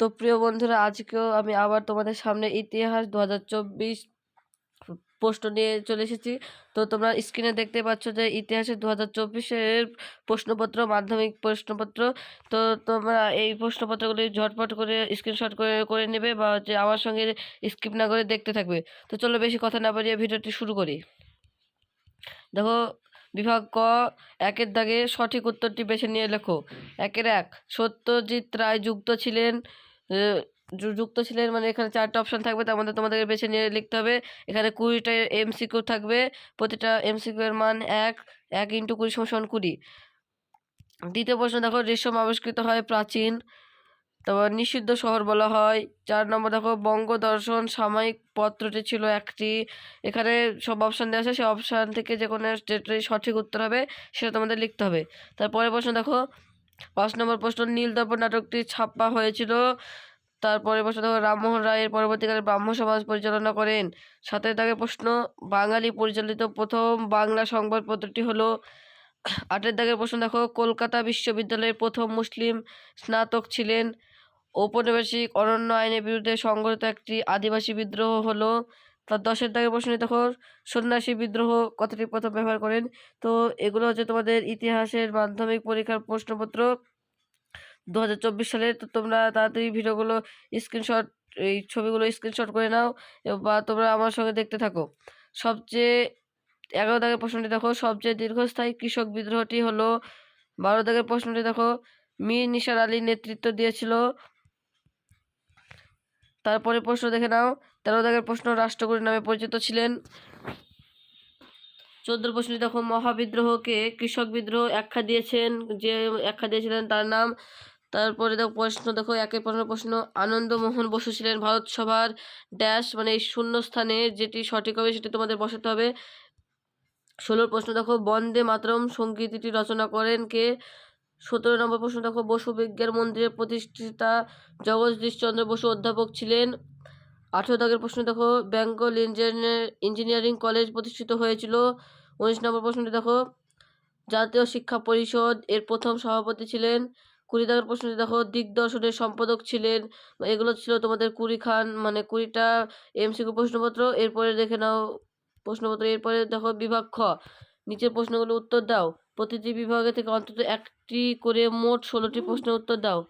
তো প্রিয় বন্ধুরা, আজকেও আমি আবার তোমাদের সামনে ইতিহাস দু হাজার চব্বিশ প্রশ্ন নিয়ে চলে এসেছি। তো তোমরা স্ক্রিনে দেখতে পাচ্ছ যে ইতিহাসের দু হাজার চব্বিশের প্রশ্নপত্র, মাধ্যমিক প্রশ্নপত্র। তো তোমরা এই প্রশ্নপত্রগুলি ঝটপট করে স্ক্রিনশট করে করে নেবে বা হচ্ছে আমার সঙ্গে স্কিপ না করে দেখতে থাকবে। তো চলো বেশি কথা না বাড়িয়ে ভিডিওটি শুরু করি। দেখো, বিভাগ ক, একের দাগে সঠিক উত্তরটি বেছে নিয়ে লেখো। একের এক, সত্যজিৎ রায় যুক্ত ছিলেন যুক্ত ছিলেন মানে এখানে চারটা অপশন থাকবে, তার মধ্যে তোমাদেরকে বেছে নিয়ে লিখতে হবে। এখানে কুড়িটা এমসিকিউ থাকবে, প্রতিটা এমসিকিউ এর মান এক এক ইন্টু কুড়ি সমান কুড়ি। দ্বিতীয় প্রশ্ন, দেখো রেশম আবিষ্কৃত হয় প্রাচীন, তারপর নিষিদ্ধ শহর বলা হয়। চার নম্বর, দেখো বঙ্গ দর্শন সাময়িক পত্রটি ছিল একটি। এখানে সব অপশান দেওয়া আছে সেই অপশান থেকে যে কোনো সঠিক উত্তর হবে, সেটা তোমাদের লিখতে হবে। তারপরে প্রশ্ন, দেখো পাঁচ নম্বর প্রশ্ন, নীল দর্পণ নাটকটি ছাপা হয়েছিল। তারপরে প্রশ্ন রামমোহন রায়ের পরবর্তীকালে ব্রাহ্ম সমাজ পরিচালনা করেন। সাথে দাগে প্রশ্ন, বাঙালি পরিচালিত প্রথম বাংলা সংবাদপত্রটি হলো, আটের দাগের প্রশ্ন, দেখো, কলকাতা বিশ্ববিদ্যালয়ের প্রথম মুসলিম স্নাতক ছিলেন। ঔপনিবেশিক অরণ্য আইনের বিরুদ্ধে সংগঠিত একটি আদিবাসী বিদ্রোহ হলো তার দশের দাগের প্রশ্ন দেখো সন্ন্যাসী বিদ্রোহ কথাটি প্রথম ব্যবহার করেন। তো এগুলো হচ্ছে তোমাদের ইতিহাসের মাধ্যমিক পরীক্ষার প্রশ্নপত্র দু সালের তো তোমরা তাড়াতাড়ি ভিডিওগুলো স্ক্রিনশট এই ছবিগুলো স্ক্রিনশট করে নাও বা তোমরা আমার সঙ্গে দেখতে থাকো। সবচেয়ে এগারো দাগের প্রশ্নটি দেখো, সবচেয়ে দীর্ঘস্থায়ী কৃষক বিদ্রোহটি হলো বারো দাগের প্রশ্নটি দেখো। মীর নিসার আলী নেতৃত্ব দিয়েছিল তারপরে প্রশ্ন দেখে নাও। তেরো দাগের প্রশ্ন রাষ্ট্রগুরু নামে পরিচিত ছিলেন। চোদ্দ প্রশ্নটি দেখো, মহাবিদ্রোহকে কৃষক বিদ্রোহ আখ্যা দিয়েছেন, যে আখ্যা দিয়েছিলেন তার নাম। তারপরে দেখো, প্রশ্ন দেখো, একের প্রশ্ন প্রশ্ন, আনন্দমোহন বসু ছিলেন ভারত সভার ড্যাশ মানে এই শূন্য স্থানে যেটি সঠিক হবে সেটি তোমাদের বসাতে হবে। ষোলোর প্রশ্ন দেখো, বন্দে মাতরম সঙ্গীতটি রচনা করেন কে? সতেরো নম্বর প্রশ্ন দেখো, বসু বিজ্ঞান মন্দিরের প্রতিষ্ঠাতা জগদীশ চন্দ্র বসু অধ্যাপক ছিলেন। আঠেরো দাগের প্রশ্ন দেখো, বেঙ্গল ইঞ্জিনিয়ার, ইঞ্জিনিয়ারিং কলেজ প্রতিষ্ঠিত হয়েছিল। উনিশ নম্বর প্রশ্নটি দেখো, জাতীয় শিক্ষা পরিষদ এর প্রথম সভাপতি ছিলেন। কুড়ি দাগের প্রশ্নটি দেখো, দিগদর্শনের সম্পাদক ছিলেন। এগুলো ছিল তোমাদের কুড়ি খান মানে কুড়িটা এমসিকিউ প্রশ্নপত্র। এরপরে দেখে নাও প্রশ্নপত্র, এরপরে দেখো বিভাগ খ। নিচের প্রশ্নগুলো উত্তর দাও। প্রতিটি বিভাগে থেকে অন্তত একটি করে মোট ষোলোটি প্রশ্নের উত্তর দাও।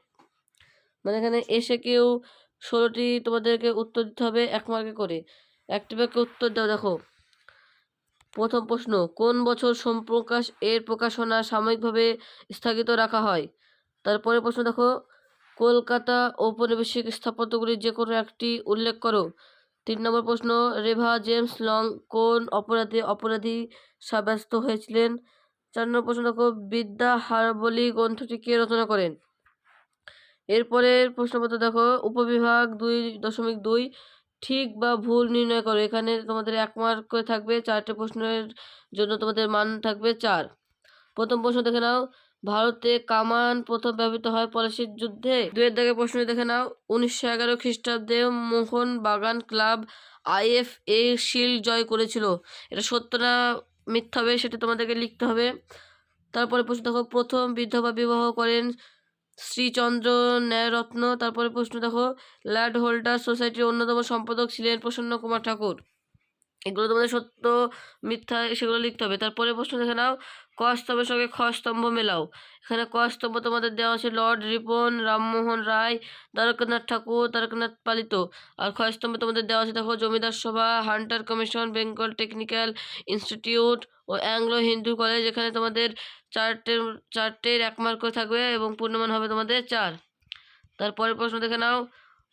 মানে এখানে এসে কেউ ষোলোটি তোমাদেরকে উত্তর দিতে হবে এক মার্কে করে। একটি বাক্যে উত্তর দাও দেখো। প্রথম প্রশ্ন কোন বছর সোমপ্রকাশ এর প্রকাশনা সাময়িকভাবে স্থগিত রাখা হয়? তারপরে প্রশ্ন দেখো। কলকাতা ঔপনিবেশিক স্থাপত্যগুলির যে কোনো একটি উল্লেখ করো। তিন নম্বর প্রশ্ন রেভা জেমস লং কোন অপরাধে অপরাধী সাব্যস্ত হয়েছিলেন? চার নম্বর বিদ্যা হারবলি গ্রন্থটি কে রচনা করেন? এরপরের প্রশ্নপত্র দেখো, উপবিভাগ দুই দশমিক দুই, ঠিক বা ভুল নির্ণয় করো। এখানে তোমাদের এক মার্ক করে থাকবে, চারটে প্রশ্নের জন্য তোমাদের মান থাকবে চার। প্রথম প্রশ্ন দেখে নাও, ভারতে কামান প্রথম ব্যবহৃত হয় পলাশির যুদ্ধে? দুয়ের দাগে প্রশ্ন দেখে নাও, উনিশশো এগারো খ্রিস্টাব্দে মোহন বাগান ক্লাব আইএফ এ জয় করেছিল। এটা সত্য না মিথ্যা হবে সেটা তোমাদেরকে লিখতে হবে। তারপরে প্রশ্ন, দেখো, প্রথম বিধবা বিবাহ করেন শ্রীচন্দ্র ন্যায়রত্ন। তারপরে প্রশ্ন, দেখো ল্যাড হোল্ডার সোসাইটির অন্যতম সম্পাদক ছিলেন প্রসন্ন কুমার ঠাকুর। এগুলো তোমাদের সত্য, মিথ্যা, সেগুলো লিখতে হবে। তারপরে প্রশ্ন দেখে নাও, ক স্তম্ভের সঙ্গে খ স্তম্ভ মেলাও। এখানে ক স্তম্ভ তোমাদের দেওয়া আছে, লর্ড রিপন, রামমোহন রায়, দ্বারকানাথ ঠাকুর, দ্বারকানাথ পালিত। আর খ স্তম্ভ তোমাদের দেওয়া আছে, দেখো, Zamindar Sabha, hunter commission, Bengal technical institute ও অ্যাংলো হিন্দু কলেজ। এখানে তোমাদের চারটের চারটের এক মার্ক থাকবে এবং পূর্ণমান হবে তোমাদের চার। তারপরে প্রশ্ন দেখে নাও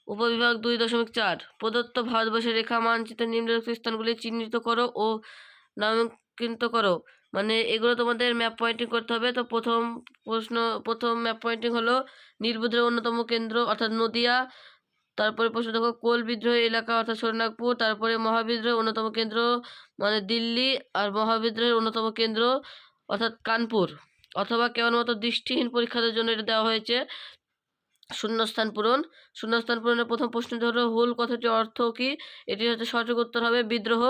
উপবিভাগ দুই দশমিক চার। প্রদত্ত ভারতবর্ষের রেখা মানচিত্রে নিম্নলিখিত স্থানগুলি চিহ্নিত করো ও নামাঙ্কিত করো। মানে এগুলো তোমাদের ম্যাপ পয়েন্টিং করতে হবে। তো প্রথম প্রশ্ন, প্রথম ম্যাপ পয়েন্টিং হলো নীলবুদ্রের অন্যতম কেন্দ্র অর্থাৎ নদিয়া। তারপরে প্রশ্ন দেখো, কোল বিদ্রোহ এলাকা অর্থাৎ সোনাগপুর তারপরে মহাবিদ্রোহের অন্যতম কেন্দ্র মানে দিল্লি আর মহাবিদ্রোহের অন্যতম কেন্দ্র অর্থাৎ কানপুর। অথবা কেবলমাত্র দৃষ্টিহীন পরীক্ষাদের জন্য এটা দেওয়া হয়েছে। শূন্যস্থান পূরণ। শূন্যস্থান পূরণের প্রথম প্রশ্নটি হলো হুল কথাটির অর্থ কি? এটি হচ্ছে সঠিক উত্তর হবে বিদ্রোহ।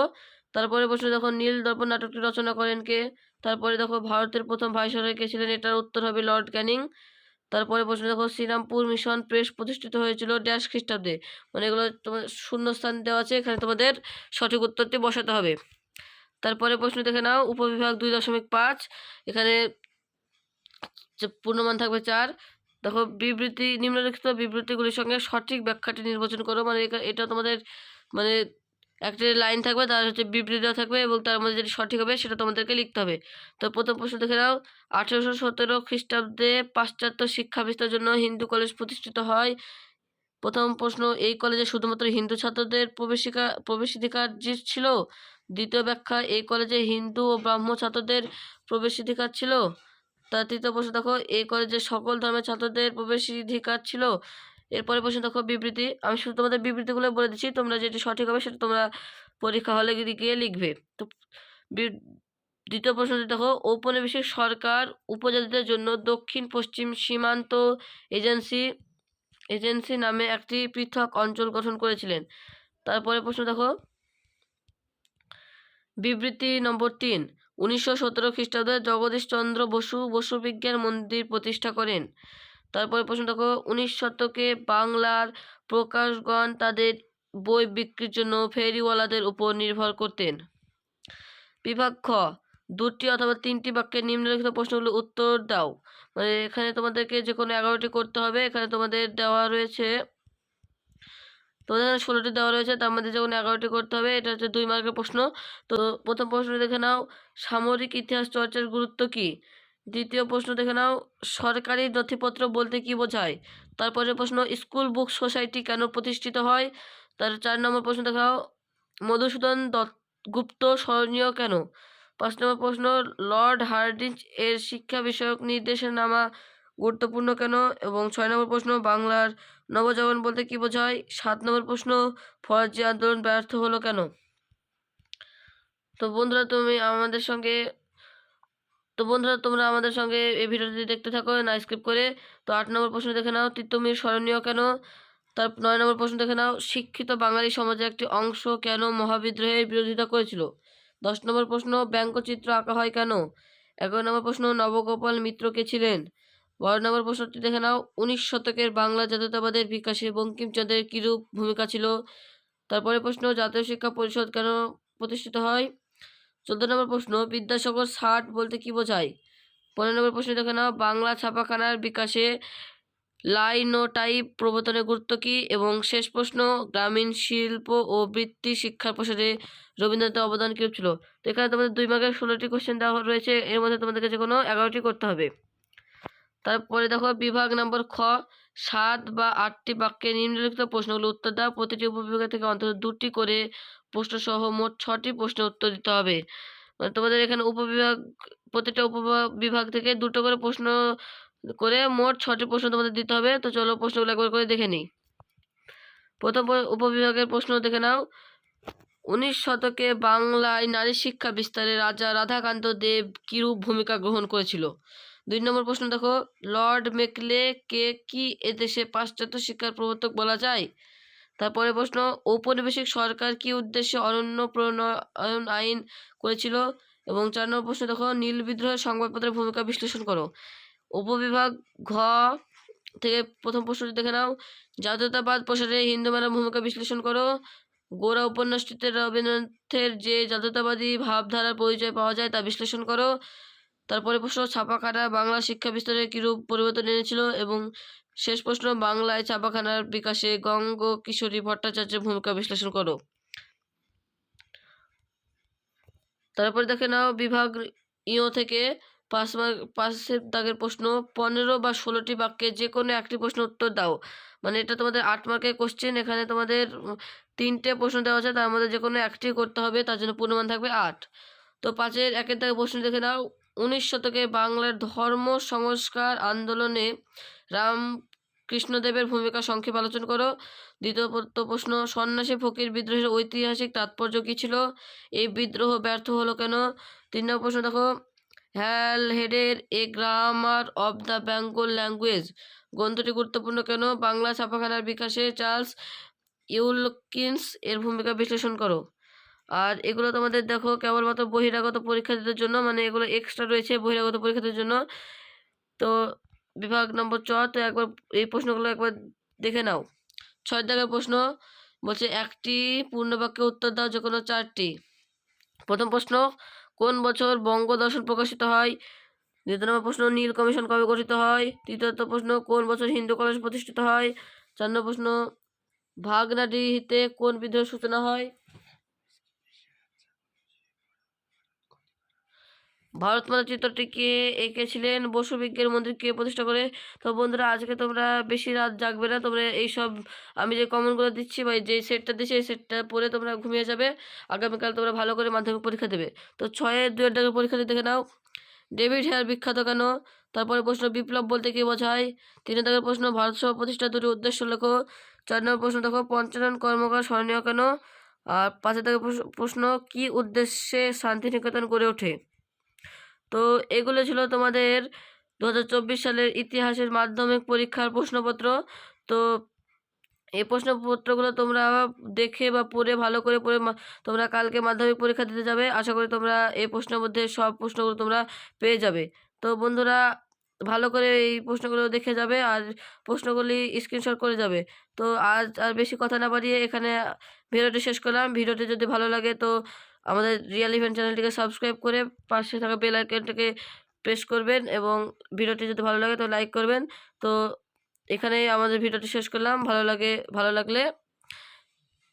তারপরে প্রশ্ন দেখো, নীল দর্পণ নাটকটি রচনা করেন কে? তারপরে দেখো, ভারতের প্রথম ভাইসরয় কে ছিলেন? এটার উত্তর হবে লর্ড ক্যানিং। তারপরে প্রশ্ন দেখো, শ্রীরামপুর মিশন প্রেস প্রতিষ্ঠিত হয়েছিল ড্যাশ খ্রিস্টাব্দে। মানে এগুলো তোমার শূন্যস্থান দেওয়া আছে, এখানে তোমাদের সঠিক উত্তরটি বসাতে হবে। তারপরে প্রশ্ন দেখে নাও, উপবিভাগ দুই দশমিক পাঁচ। এখানে পূর্ণমান থাকবে চার। দেখো, বিবৃতি, নিম্নলিখিত বিবৃতিগুলির সঙ্গে সঠিক ব্যাখ্যাটি নির্বাচন করো। মানে এটা তোমাদের মানে একটা লাইন থাকবে, তার হচ্ছে বিবৃতি থাকবে এবং তার মধ্যে যেটি সঠিক হবে সেটা তোমাদেরকে লিখতে হবে। তো প্রথম প্রশ্ন দেখে নাও, আঠেরোশো সতেরো খ্রিস্টাব্দে পাশ্চাত্য শিক্ষা বিস্তার জন্য হিন্দু কলেজ প্রতিষ্ঠিত হয়। প্রথম প্রশ্ন, এই কলেজে শুধুমাত্র হিন্দু ছাত্রদের প্রবেশিকা, প্রবেশাধিকার ছিল? দ্বিতীয় ব্যাখ্যা, এই কলেজে হিন্দু ও ব্রাহ্ম ছাত্রদের প্রবেশাধিকার ছিল? তার তৃতীয় প্রশ্ন, দেখো, এই কলেজে সকল ধর্মের ছাত্রদের প্রবেশাধিকার ছিল। এরপরে প্রশ্ন, দেখো, বিবৃতি। আমি শুধু তোমাদের বিবৃতিগুলো বলে দিচ্ছি, তোমরা যেটি সঠিক হবে সেটা তোমরা পরীক্ষা হলে গিয়ে লিখবে। তো দ্বিতীয় প্রশ্নটি, দেখো, ঔপনিবেশিক সরকার উপজাতিদের জন্য দক্ষিণ পশ্চিম সীমান্ত এজেন্সি এজেন্সি নামে একটি পৃথক অঞ্চল গঠন করেছিলেন। তারপরে প্রশ্ন, দেখো, বিবৃতি নম্বর তিন। উনিশশো সতেরো খ্রিস্টাব্দে জগদীশচন্দ্র বসু বসু বিজ্ঞান মন্দির প্রতিষ্ঠা করেন। তারপরে প্রশ্ন দেখো, উনিশ শতকে বাংলার প্রকাশগণ তাদের বই বিক্রির জন্য ফেরিওয়ালাদের উপর নির্ভর করতেন। বিভাগ খ, দুটি অথবা তিনটি বাক্যের নিম্নলিখিত প্রশ্নগুলো উত্তর দাও। মানে এখানে তোমাদেরকে যে কোনো এগারোটি করতে হবে। এখানে তোমাদের দেওয়া রয়েছে তোমাদের ষোলোটি দেওয়া রয়েছে, তার মধ্যে যে কোনো এগারোটি করতে হবে, এটা হচ্ছে দুই মার্কের প্রশ্ন। তো প্রথম প্রশ্ন দেখে নাও, সামরিক ইতিহাস চর্চার গুরুত্ব কী? দ্বিতীয় প্রশ্ন দেখে নাও, সরকারি নথিপত্র বলতে কি বোঝায়? তারপরে প্রশ্ন, স্কুল বুক সোসাইটি কেন প্রতিষ্ঠিত হয়? তার চার নম্বর প্রশ্ন দেখাও মধুসূদন দত্ত গুপ্ত স্মরণীয় কেন? পাঁচ নম্বর প্রশ্ন, লর্ড হার্ডিঞ্জ এর শিক্ষা বিষয়ক নির্দেশনামা গুরুত্বপূর্ণ কেন? এবং ছয় নম্বর প্রশ্ন, বাংলার নবজাগরণ বলতে কি বোঝায়? সাত নম্বর প্রশ্ন, ফরাজি আন্দোলন ব্যর্থ হলো কেন? তো বন্ধুরা, তুমি আমাদের সঙ্গে, তো বন্ধুরা, তোমরা আমাদের সঙ্গে এই ভিডিওটি দেখতে থাকো, না স্কিপ করে। তো আট নম্বর প্রশ্ন দেখে নাও, তিতুমির স্মরণীয় কেন? তার নয় নম্বর প্রশ্ন দেখে নাও, শিক্ষিত বাঙালি সমাজের একটি অংশ কেন মহাবিদ্রোহের বিরোধিতা করেছিল? দশ নম্বর প্রশ্ন, ব্যঙ্গচিত্র আঁকা হয় কেন? এগারো নম্বর প্রশ্ন, নবগোপাল মিত্র কে ছিলেন? বারো নম্বর প্রশ্নটি দেখে নাও। উনিশ শতকের বাংলা জাতীয়তাবাদের বিকাশে বঙ্কিমচন্দ্রের কিরূপ ভূমিকা ছিল? তারপরে প্রশ্ন, জাতীয় শিক্ষা পরিষদ কেন প্রতিষ্ঠিত হয়? চোদ্দ নম্বর প্রশ্ন, বিদ্যাসাগর ষাট বলতে কি বোঝায়? পনেরো নম্বর প্রশ্ন দেখে নাও, বাংলা ছাপাখানার বিকাশে লাইনোটাইপ প্রবর্তনের গুরুত্ব কী? এবং শেষ প্রশ্ন, গ্রামীণ শিল্প ও বৃত্তি শিক্ষার প্রসারে রবীন্দ্রনাথের অবদান কী ছিল? তো এখানে তোমাদের দুই মার্কের ষোলোটি কোশ্চেন দেওয়া রয়েছে। এর মধ্যে তোমাদেরকে যে কোনো এগারোটি করতে হবে। তারপরে দেখো বিভাগ নম্বর খ, সাত বা আটটি বাক্যে নিম্নলিখিত প্রশ্নগুলো উত্তর দাও। প্রতিটি উপবিভাগ থেকে অন্তত দুটি করে প্রশ্নসহ মোট ছটি প্রশ্নের উত্তর দিতে হবে। মানে তোমাদের এখানে উপবিভাগ, প্রতিটা উপবিভাগ, বিভাগ থেকে দুটো করে প্রশ্ন করে মোট ছটি প্রশ্ন তোমাদের দিতে হবে। তো চলো প্রশ্নগুলো একবার করে দেখে নিই। প্রথম উপবিভাগের প্রশ্ন দেখে নাও। উনিশ শতকে বাংলায় নারী শিক্ষা বিস্তারে রাজা রাধাকান্ত দেব কিরূপ ভূমিকা গ্রহণ করেছিল? দুই নম্বর প্রশ্ন দেখো, লর্ড মেকলে কে কি এদেশে পাশ্চাত্য শিক্ষার প্রবর্তক বলা যায়? তারপরে প্রশ্ন, ঔপনিবেশিক সরকার কি উদ্দেশ্যে অনন্য প্রণয়ন আইন করেছিল? এবং চার নম্বর প্রশ্ন দেখো, নীল বিদ্রোহের সংবাদপত্রের ভূমিকা বিশ্লেষণ করো। উপবিভাগ ঘ থেকে প্রথম প্রশ্নটি দেখে নাও, জাতীয়তাবাদ প্রসারে হিন্দু মেলার ভূমিকা বিশ্লেষণ করো। গোড়া উপন্যাসটিতে রবীন্দ্রনাথের যে জাতীয়তাবাদী ভাবধারার পরিচয় পাওয়া যায় তা বিশ্লেষণ করো। তারপরে প্রশ্ন, ছাপাখানা বাংলা শিক্ষা বিস্তারে কীরূপ পরিবর্তন এনেছিল? এবং শেষ প্রশ্ন, বাংলায় ছাপাখানার বিকাশে গঙ্গ কিশোরী ভট্টাচার্যের ভূমিকা বিশ্লেষণ করো। তারপরে দেখে নাও, বিভাগ ইও থেকে পাঁচ মার্ক পাঁচের দাগের প্রশ্ন, পনেরো বা ষোলোটি বাক্যে যে কোনো একটি প্রশ্ন উত্তর দাও। মানে এটা তোমাদের আট মার্কের কোশ্চেন এখানে তোমাদের তিনটে প্রশ্ন দেওয়া আছে, তার মধ্যে যে কোনো একটি করতে হবে, তার জন্য পূর্ণমান থাকবে আট। তো পাঁচের একের দাগে প্রশ্ন দেখে নাও উনিশ শতকে বাংলার ধর্ম, সংস্কার, আন্দোলনে রামকৃষ্ণদেবের ভূমিকা সংক্ষেপ আলোচনা করো। দ্বিতীয় প্র- প্রশ্ন, সন্ন্যাসী ফকির বিদ্রোহের ঐতিহাসিক তাৎপর্য কী ছিল? এই বিদ্রোহ ব্যর্থ হলো কেন? তিন নম্বর প্রশ্ন দেখো। হ্যাল হেডের a grammar of the Bengal language গ্রন্থটি গুরুত্বপূর্ণ কেন? বাংলা ছাপাখানার বিকাশে চার্লস ইউলকিন্স এর ভূমিকা বিশ্লেষণ করো। আর এগুলো তোমাদের দেখো কেবলমাত্র বহিরাগত পরীক্ষার্থীদের জন্য মানে এগুলো এক্সট্রা রয়েছে বহিরাগত পরীক্ষার্থীদের জন্য। তো বিভাগ নম্বর চ তো একবার এই প্রশ্নগুলো একবার দেখে নাও। ছয় দাগের প্রশ্ন বলছে, একটি পূর্ণবাক্যে উত্তর দাও যে কোনো চারটি। প্রথম প্রশ্ন, কোন বছর বঙ্গ দর্শন প্রকাশিত হয়? দ্বিতীয় নম্বর প্রশ্ন, নীল কমিশন কবে গঠিত হয়? তৃতীয়ত প্রশ্ন, কোন বছর হিন্দু কলেজ প্রতিষ্ঠিত হয়? চার নম্বর প্রশ্ন ভাগনাডিহিতে কোন বিদ্রোহের সূচনা হয়? ভারত মাতা চিত্রটিকে এঁকেছিলেন বসু বিজ্ঞান মন্দির কে প্রতিষ্ঠা করে। তো বন্ধুরা, আজকে তোমরা বেশি রাত জাগবে না। তোমরা এইসব আমি যে কমেন্টগুলো দিচ্ছি বা যে সেটটা দিচ্ছি এই সেটটা পরে তোমরা ঘুমিয়ে যাবে। আগামীকাল তোমরা ভালো করে মাধ্যমিক পরীক্ষা দেবে। তো দুয়ের ডাকে পরীক্ষা দিয়ে দেখে নাও, ডেভিড হেয়ার বিখ্যাত কেন? তারপরে প্রশ্ন, বিপ্লব বলতে কী বোঝায়? তিন দাগের প্রশ্ন, ভারত সভা প্রতিষ্ঠা দুটি উদ্দেশ্য লেখো চার নম্বর প্রশ্ন, দেখো, পঞ্চানন কর্মকার স্মরণীয় কেন? আর পাঁচের প্রশ্ন- প্রশ্ন, কী উদ্দেশ্যে শান্তিনিকেতন গড়ে ওঠে? তো এগুলো ছিল তোমাদের দু হাজার চব্বিশ সালের ইতিহাসের মাধ্যমিক পরীক্ষার প্রশ্নপত্র। তো এই প্রশ্নপত্রগুলো তোমরা দেখে বা পড়ে, ভালো করে পড়ে তোমরা কালকে মাধ্যমিক পরীক্ষা দিতে যাবে। আশা করি তোমরা এই প্রশ্নের মধ্যে সব প্রশ্নগুলো তোমরা পেয়ে যাবে। তো বন্ধুরা, ভালো করে এই প্রশ্নগুলো দেখে যাবে আর প্রশ্নগুলি স্ক্রিনশট করে যাবে। তো আজ আর বেশি কথা না বাড়িয়ে এখানে ভিডিওটি শেষ করলাম। ভিডিওটি যদি ভালো লাগে তো আমাদের রিয়েল ইভেন্ট চ্যানেলটিকে সাবস্ক্রাইব করে পাশে থাকা বেল আইকনটাকে প্রেস করবেন এবং ভিডিওটি যদি ভালো লাগে তো লাইক করবেন। তো এখানে আমাদের ভিডিওটি শেষ করলাম। ভালো লাগে, ভালো লাগলে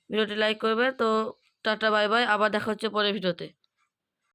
ভিডিওটি লাইক করবে তো টাটা বাই বাই আবার দেখা হচ্ছে পরের ভিডিওতে।